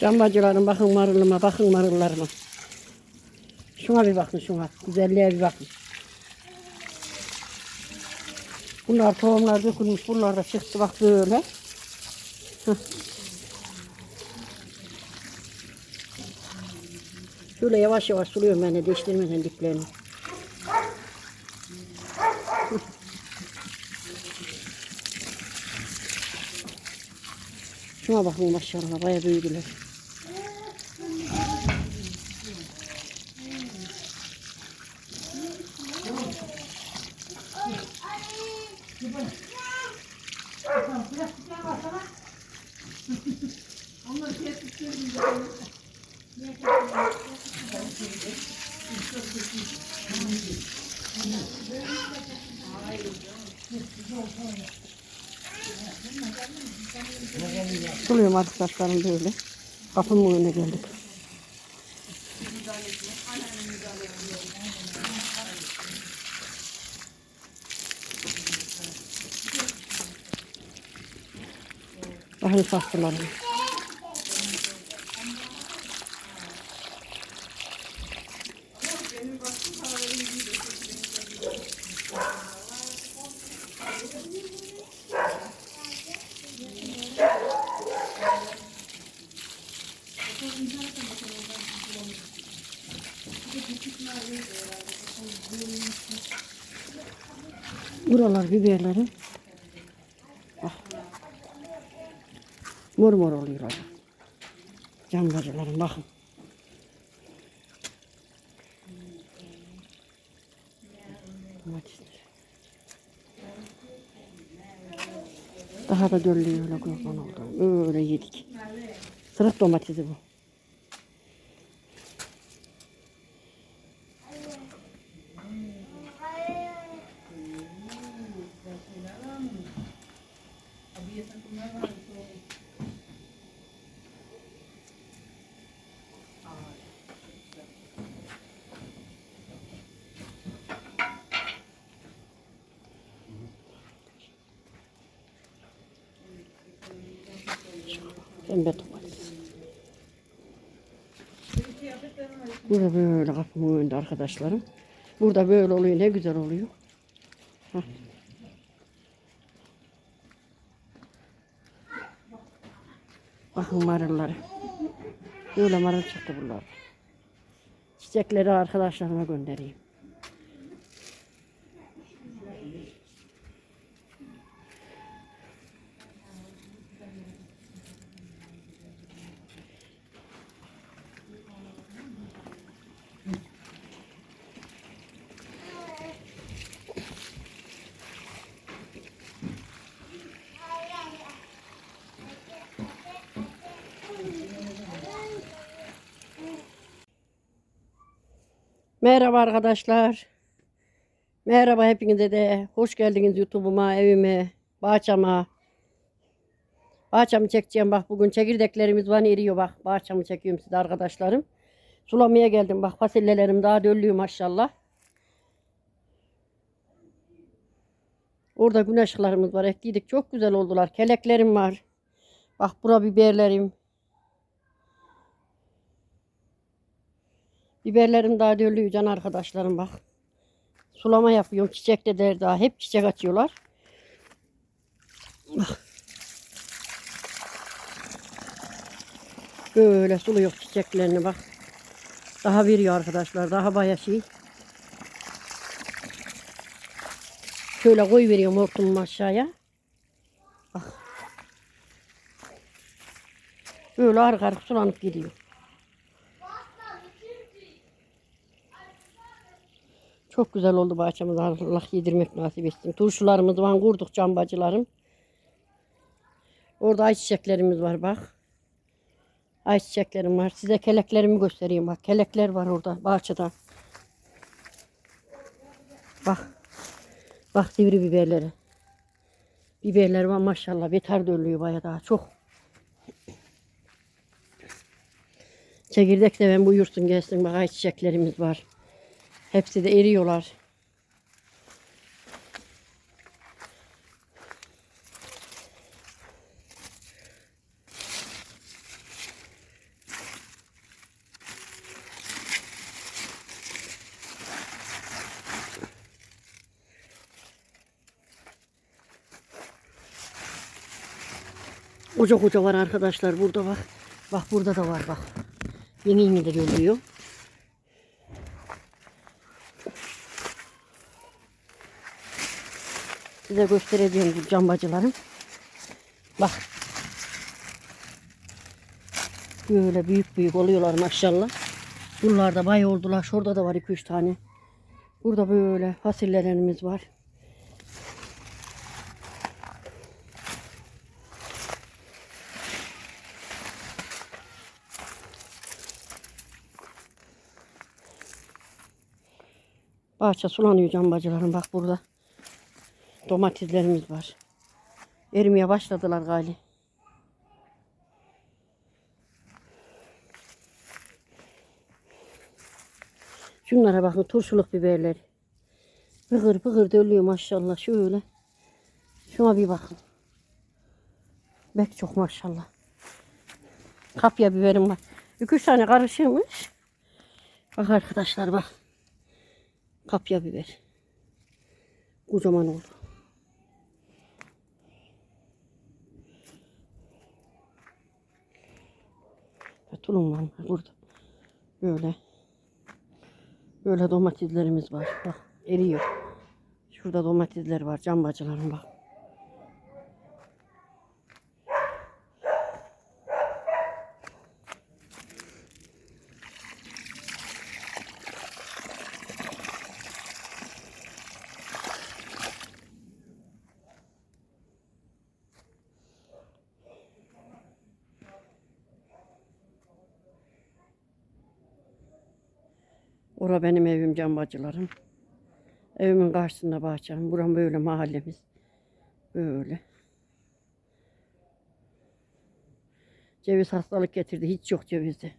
Cambacılarım bakın marılıma, bakın marıllarıma. Şuna bir bakın şuna. Güzelliğe bir bakın. Bunlar tohumlar dökülmüş. Bunlar da çıktı bak böyle. Şöyle yavaş yavaş suluyorum ben de değiştirmeden diplerini. Şuna bakın maşallah bayağı büyüdüler. Suluyorum arkadaşlarım böyle. Kapının önüne geldik. Bakın saksılarım. Buralar biberleri. Mor mor oluyorlar. Cambacılarım bakın. Domatesler. Daha da döllüyor öyle kurban oldu. Öyle yedik. Sırık domatesi bu. Pembe domates. Burada böyle kapımın önünde arkadaşlarım. Burada böyle oluyor ne güzel oluyor. Hah. Bakın marulları. Böyle marul çıktı bunlar. Çiçekleri arkadaşlarıma göndereyim. Merhaba arkadaşlar. Merhaba hepinize de. Hoş geldiniz YouTube'uma, evime, bahçama. Bahçamı çekeceğim bak bugün çekirdeklerimiz var eriyor bak. Bahçamı çekiyorum size arkadaşlarım. Sulamaya geldim bak fasulyelerim daha döllüyor maşallah. Orada güneş ışıklarımız var. Ekliydik. Çok güzel oldular. Keleklerim var. Bak bura biberlerim. Biberlerim daha döllüyor can arkadaşlarım bak. Sulama yapıyorum. Çiçek de der daha. Hep çiçek açıyorlar. Bak. Böyle suluyor çiçeklerini bak. Daha veriyor arkadaşlar. Daha bayağı şey. Şöyle koy veriyorum hortumumu aşağıya. Bak. Böyle arka arka sulanıp gidiyor. Çok güzel oldu bahçemiz. Allah yedirmek nasip etsin. Turşularımız var. Kurduk cambacılarım. Orada ayçiçeklerimiz var bak. Ayçiçeklerim var. Size keleklerimi göstereyim bak. Kelekler var orada bahçede. Bak. Bak sivri biberleri. Biberler var maşallah. Beter döllüyor baya daha çok. Çekirdek de ben buyursun gelsin. Bak ayçiçeklerimiz var. Hepsi de eriyorlar. Ocak oca var arkadaşlar burada bak. Bak burada da var bak. Yeni yeni de görülüyor. Size göstereceğim bu cambacılarım. Bak. Böyle büyük büyük oluyorlar maşallah. Buralarda bay oldular. Şurada da var 2-3 tane. Burada böyle fasulyelerimiz var. Bahçe sulanıyor cambacılarım. Bak burada domateslerimiz var. Erimeye başladılar gali. Şunlara bakın turşuluk biberler. Bıgır bıgır dölüyor maşallah şöyle. Şuna bir bakın. Bek çok maşallah. Kapya biberim var. İki üç tane karışığımış. Bak arkadaşlar bak. Kapya biber. Kocaman oldu. Tulum var burada. Böyle. Böyle domateslerimiz var. Bak eriyor. Şurada domatesler var. Cam bacılarım bak. Ora benim evim cam bacılarım. Evimin karşısında bahçem. Buram böyle mahallemiz. Böyle. Ceviz hastalık getirdi. Hiç yok cevizde.